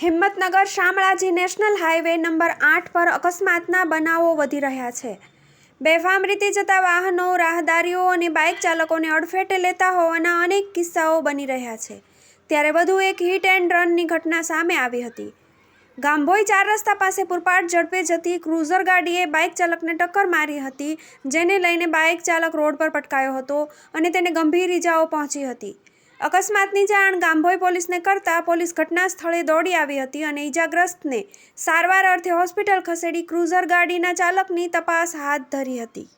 Himmatnagar Shamlaji national highway number આઠ પર અકસ્માતના બનાવો વધી રહ્યા છે. બેફામ રીતે જતા વાહનો, રાહદારીઓ અને બાઇક ચાલકોને અડફેટે લેતા હોવાના અનેક કિસ્સાઓ બની રહ્યા છે. ત્યારે વધુ એક હિટ એન્ડ રનની ઘટના સામે આવી હતી. ગાંભોઈ ચાર રસ્તા પાસે પૂરપાટ ઝડપે જતી ક્રુઝર ગાડીએ બાઇક ચાલકને ટક્કર મારી હતી, જેને લઈને બાઇક ચાલક રોડ પર પટકાયો હતો અને તેને ગંભીર ઈજાઓ પહોંચી હતી. અકસ્માતની જાણ ગામભોઈ પોલીસને કરતા પોલીસ ઘટના સ્થળે દોડી આવી હતી અને ઈજાગ્રસ્તને સારવાર અર્થે હોસ્પિટલ ખસેડી ક્રુઝર ગાડીના ચાલકની તપાસ હાથ ધરી હતી.